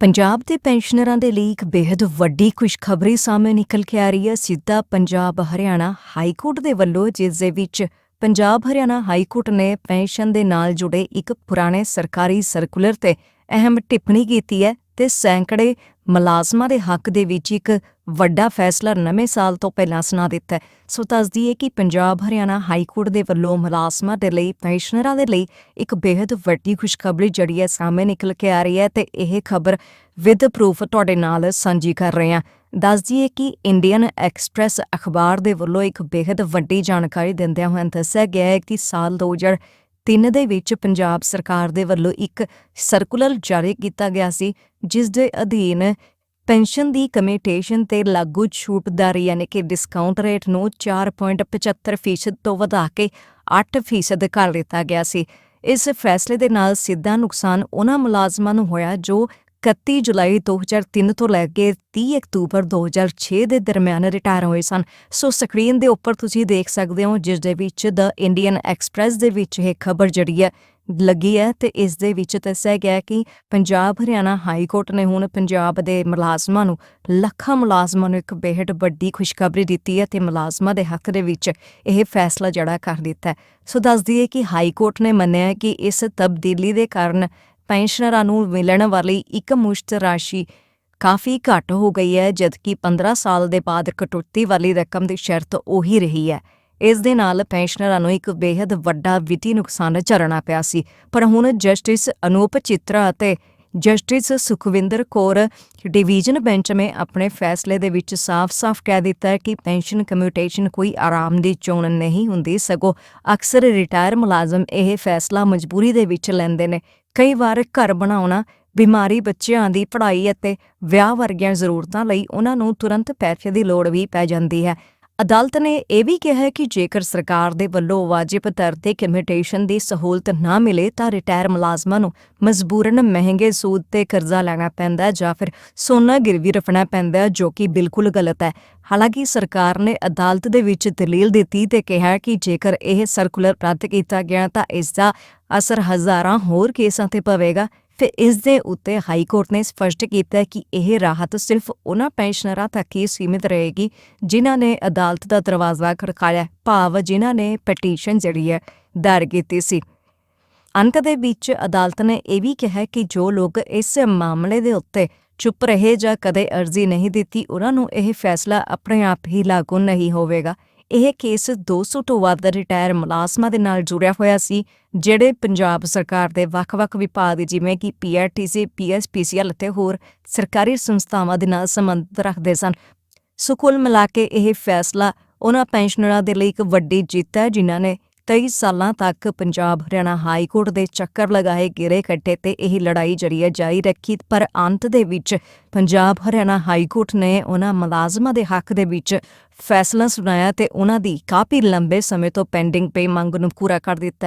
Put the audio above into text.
ਪੰਜਾਬ ਦੇ ਪੈਨਸ਼ਨਰਾਂ ਦੇ ਲਈ ਇੱਕ ਬੇहद ਵੱਡੀ ਖੁਸ਼ਖਬਰੀ ਸਾਹਮਣੇ ਨਿਕਲ ਕੇ ਆ ਰਹੀ ਹੈ। ਸਿੱਧਾ ਪੰਜਾਬ, ਹਰਿਆਣਾ ਹਾਈ ਕੋਰਟ ਦੇ ਵੱਲੋਂ, ਜਿਸ ਦੇ ਵਿੱਚ ਪੰਜਾਬ, ਹਰਿਆਣਾ ਹਾਈ ਕੋਰਟ ਨੇ ਪੈਨਸ਼ਨ ਦੇ ਨਾਲ ਜੁੜੇ ਇੱਕ ਪੁਰਾਣੇ ਸਰਕਾਰੀ ਸਰਕੂਲਰ ਤੇ ਅਹਿਮ ਟਿੱਪਣੀ ਕੀਤੀ ਹੈ। ਤੇ ਸੈਂਕੜੇ ਮੁਲਾਜ਼ਮਾਂ ਦੇ ਹੱਕ ਦੇ ਵਿੱਚ ਇੱਕ ਵੱਡਾ ਫੈਸਲਾ ਨਵੇਂ ਸਾਲ ਤੋਂ ਪਹਿਲਾਂ ਸੁਣਾ ਦਿੱਤਾ ਸੋ ਦੱਸਦੀ ਹੈ ਕਿ ਪੰਜਾਬ, ਹਰਿਆਣਾ ਹਾਈ ਕੋਰਟ ਦੇ ਵੱਲੋਂ ਮੁਲਾਜ਼ਮਾਂ ਦੇ ਲਈ, ਪੈਨਸ਼ਨਰਾਂ ਦੇ ਲਈ ਇੱਕ ਬੇहद ਵੱਡੀ ਖੁਸ਼ਖਬਰੀ ਜੜੀ ਹੈ ਸਾਹਮਣੇ ਨਿਕਲ ਕੇ ਆ ਰਹੀ ਹੈ ਤੇ ਇਹ ਖਬਰ ਵਿਦ ਪ੍ਰੂਫ ਤੁਹਾਡੇ ਨਾਲ ਸਾਂਝੀ ਕਰ ਰਹੇ ਹਾਂ। ਦੱਸਦੀ ਹੈ ਕਿ ਇੰਡੀਅਨ ਐਕਸਪ੍ਰੈਸ ਅਖਬਾਰ ਦੇ ਵੱਲੋਂ ਇੱਕ ਬੇहद ਵੱਡੀ ਜਾਣਕਾਰੀ ਦਿੰਦਿਆਂ ਹੋਇਆਂ ਦੱਸਿਆ ਗਿਆ ਹੈ ਕਿ ਸਾਲ 2000 2003 ਦੇ ਵਿੱਚ ਪੰਜਾਬ ਸਰਕਾਰ ਦੇ ਵੱਲੋਂ ਇੱਕ ਸਰਕੂਲਰ ਜਾਰੀ ਕੀਤਾ ਗਿਆ ਸੀ, ਜਿਸ ਦੇ ਅਧੀਨ ਪੈਨਸ਼ਨ ਦੀ ਕਮਿਊਟੇਸ਼ਨ ਤੇ ਲਾਗੂ ਛੂਟ ਦਰ ਯਾਨੀ ਕਿ ਡਿਸਕਾਊਂਟ ਰੇਟ ਨੂੰ 4.75% ਤੋਂ ਵਧਾ ਕੇ 8% ਕਰ ਦਿੱਤਾ ਗਿਆ ਸੀ। ਇਸ ਫੈਸਲੇ ਦੇ ਨਾਲ ਸਿੱਧਾ ਨੁਕਸਾਨ ਉਹਨਾਂ ਮੁਲਾਜ਼ਮਾਂ ਨੂੰ ਹੋਇਆ, ਜੋ 31 ਜੁਲਾਈ 2003 ਤੋਂ ਲੈ ਕੇ 30 ਅਕਤੂਬਰ 2006 ਦੇ ਦਰਮਿਆਨ ਰਿਟਾਇਰ ਹੋਏ ਸਨ। ਸੋ ਸਕਰੀਨ ਦੇ ਉੱਪਰ ਤੁਸੀਂ ਦੇਖ ਸਕਦੇ ਹੋ, ਜਿਸ ਦੇ ਵਿੱਚ ਦ ਇੰਡੀਅਨ ਐਕਸਪ੍ਰੈਸ ਦੇ ਵਿੱਚ ਇਹ ਖਬਰ ਜਿਹੜੀ ਹੈ ਲੱਗੀ ਹੈ ਤੇ ਇਸ ਦੇ ਵਿੱਚ ਦੱਸਿਆ ਗਿਆ ਕਿ ਪੰਜਾਬ ਹਰਿਆਣਾ ਹਾਈ ਕੋਰਟ ਨੇ ਹੁਣ ਪੰਜਾਬ ਦੇ ਮੁਲਾਜ਼ਮਾਂ ਨੂੰ ਲੱਖਾਂ ਮੁਲਾਜ਼ਮਾਂ ਨੂੰ ਇੱਕ ਬੇਹੱਦ ਵੱਡੀ ਖੁਸ਼ਖਬਰੀ ਦਿੱਤੀ ਹੈ ਤੇ ਮੁਲਾਜ਼ਮਾਂ ਦੇ ਹੱਕ ਦੇ ਵਿੱਚ ਇਹ ਫੈਸਲਾ ਜੜਾ ਕਰ ਦਿੱਤਾ ਹੈ। ਸੋ ਦੱਸ ਦਈਏ ਕਿ ਹਾਈ ਕੋਰਟ ਨੇ ਮੰਨਿਆ ਕਿ ਇਸ ਤਬਦੀਲੀ ਦੇ ਕਾਰਨ ਪੈਨਸ਼ਨਰਾਂ ਨੂੰ ਮਿਲਣ ਵਾਲੀ ਇੱਕ ਮੁਸ਼ਤ ਰਾਸ਼ੀ ਕਾਫੀ ਘੱਟ ਹੋ ਗਈ ਹੈ, ਜਦਕਿ 15 ਸਾਲ ਦੇ ਬਾਅਦ ਕਟੌਤੀ ਵਾਲੀ ਰਕਮ ਦੀ ਸ਼ਰਤ ਉਹੀ ਰਹੀ ਹੈ। ਇਸ ਦੇ ਨਾਲ ਪੈਨਸ਼ਨਰਾਂ ਨੂੰ ਇੱਕ ਬੇहद ਵੱਡਾ ਵਿੱਤੀ ਨੁਕਸਾਨ ਝੱਲਣਾ ਪਿਆ ਸੀ। ਪਰ ਹੁਣ ਜਸਟਿਸ ਅਨੂਪ ਚਿਤਰਾ ਅਤੇ justice Sukhwinder Kaur division bench ਨੇ ਆਪਣੇ ਫੈਸਲੇ ਦੇ ਵਿੱਚ ਸਾਫ਼-ਸਾਫ਼ ਕਹਿ ਦਿੱਤਾ ਕਿ ਪੈਨਸ਼ਨ ਕਮਿਊਟੇਸ਼ਨ ਕੋਈ ਆਰਾਮ ਦੀ ਚੋਣ ਨਹੀਂ ਹੁੰਦੀ, ਸਗੋਂ ਅਕਸਰ ਰਿਟਾਇਰ ਮੁਲਾਜ਼ਮ ਇਹ ਫੈਸਲਾ ਮਜਬੂਰੀ ਦੇ ਵਿੱਚ ਲੈਂਦੇ ਨੇ। ਕਈ ਵਾਰ ਘਰ ਬਣਾਉਣਾ ਬਿਮਾਰੀ ਬੱਚਿਆਂ ਦੀ ਪੜ੍ਹਾਈ ਅਤੇ ਵਿਆਹ ਵਰਗੀਆਂ ਜ਼ਰੂਰਤਾਂ ਲਈ ਉਹਨਾਂ ਨੂੰ ਤੁਰੰਤ ਪੈਸੇ ਦੀ ਲੋੜ ਵੀ ਪੈ ਜਾਂਦੀ ਹੈ। ਅਦਾਲਤ ਨੇ ਇਹ ਵੀ ਕਿਹਾ ਕਿ ਜੇਕਰ ਸਰਕਾਰ ਦੇ ਵੱਲੋਂ ਵਾਜਿਬ ਦਰ ਤੇ ਕਮਿਊਟੇਸ਼ਨ ਦੀ ਸਹੂਲਤ ਨਾ ਮਿਲੇ ਤਾਂ ਰਿਟਾਇਰ ਮੁਲਾਜ਼ਮਾਂ ਨੂੰ ਮਜਬੂਰਨ ਮਹਿੰਗੇ ਸੂਦ ਤੇ ਕਰਜ਼ਾ ਲੈਣਾ ਪੈਂਦਾ ਜਾਂ ਫਿਰ ਸੋਨਾ ਗਿਰਵੀ ਰੱਖਣਾ ਪੈਂਦਾ ਜੋ ਕਿ ਬਿਲਕੁਲ ਗਲਤ ਹੈ। ਹਾਲਾਂਕਿ ਸਰਕਾਰ ਨੇ ਅਦਾਲਤ ਦੇ ਵਿੱਚ ਦਲੀਲ ਦਿੱਤੀ ਤੇ ਕਿਹਾ ਕਿ ਜੇਕਰ ਇਹ ਸਰਕੂਲਰ ਰੱਦ ਕੀਤਾ ਗਿਆ ਤਾਂ ਇਸ ਦਾ ਅਸਰ ਹਜ਼ਾਰਾਂ ਹੋਰ ਕੇਸਾਂ ਤੇ ਪਵੇਗਾ। ਫਿਰ ਇਸ ਦੇ ਉੱਤੇ ਹਾਈ ਕੋਰਟ ਨੇ ਸਪਸ਼ਟ ਕੀਤਾ ਕਿ ਇਹ ਰਾਹਤ ਸਿਰਫ ਉਹਨਾਂ ਪੈਨਸ਼ਨਰਾਂ ਤੱਕ ਹੀ ਸੀਮਿਤ ਰਹੇਗੀ ਜਿਨ੍ਹਾਂ ਨੇ ਅਦਾਲਤ ਦਾ ਦਰਵਾਜ਼ਾ ਖੜਕਾਇਆ, ਭਾਵ ਜਿਨ੍ਹਾਂ ਨੇ ਪਟੀਸ਼ਨ ਜਿਹੜੀ ਹੈ ਦਾਇਰ ਕੀਤੀ ਸੀ। ਅੰਤ ਦੇ ਵਿੱਚ ਅਦਾਲਤ ਨੇ ਇਹ ਵੀ ਕਿਹਾ ਕਿ ਜੋ ਲੋਕ ਇਸ ਮਾਮਲੇ ਦੇ ਉੱਤੇ ਚੁੱਪ ਰਹੇ ਜਾਂ ਕਦੇ ਅਰਜ਼ੀ ਨਹੀਂ ਦਿੱਤੀ, ਉਹਨਾਂ ਨੂੰ ਇਹ ਫੈਸਲਾ ਆਪਣੇ ਆਪ ਹੀ ਲਾਗੂ ਨਹੀਂ ਹੋਵੇਗਾ। ਇਹ ਕੇਸ 200 ਤੋਂ ਵੱਧ ਰਿਟਾਇਰ ਮੁਲਾਜ਼ਮਾਂ ਦੇ ਨਾਲ ਜੁੜਿਆ ਹੋਇਆ ਸੀ ਜਿਹੜੇ ਪੰਜਾਬ ਸਰਕਾਰ ਦੇ ਵੱਖ-ਵੱਖ ਵਿਭਾਗ ਜਿਵੇਂ ਕਿ ਪੀਆਰਟੀਸੀ, ਪੀਐਸਪੀਸੀਐਲ ਅਤੇ ਹੋਰ ਸਰਕਾਰੀ ਸੰਸਥਾਵਾਂ ਦੇ ਨਾਲ ਸੰਬੰਧ ਰੱਖਦੇ ਸਨ। ਸੋ ਕੁੱਲ ਮਿਲਾ ਕੇ ਇਹ ਫੈਸਲਾ ਉਹਨਾਂ ਪੈਨਸ਼ਨਰਾਂ ਦੇ ਲਈ ਇੱਕ ਵੱਡੀ ਜਿੱਤ ਹੈ ਜਿਨ੍ਹਾਂ ਨੇ 23 ਸਾਲਾਂ ਤੱਕ ਪੰਜਾਬ ਹਰਿਆਣਾ ਹਾਈ ਕੋਰਟ ਦੇ ਚੱਕਰ ਲਗਾਏ ਗਿਰੇ ਕੱਟੇ ਤੇ ਇਹ ਲੜਾਈ ਜਿਹੜੀ ਜਾਰੀ ਰੱਖੀ, ਪਰ ਅੰਤ ਦੇ ਵਿੱਚ ਪੰਜਾਬ ਹਰਿਆਣਾ ਹਾਈ ਕੋਰਟ ਨੇ ਉਹਨਾਂ ਮੁਲਾਜ਼ਮਾਂ ਦੇ ਹੱਕ ਦੇ ਵਿੱਚ ਫੈਸਲਾ ਸੁਣਾਇਆ ਤੇ ਉਹਨਾਂ ਦੀ ਕਾਫੀ ਲੰਬੇ ਸਮੇਂ ਤੋਂ ਪੈਂਡਿੰਗ ਪੇ ਮੰਗ ਨੂੰ ਪੂਰਾ ਕਰ ਦਿੱਤਾ।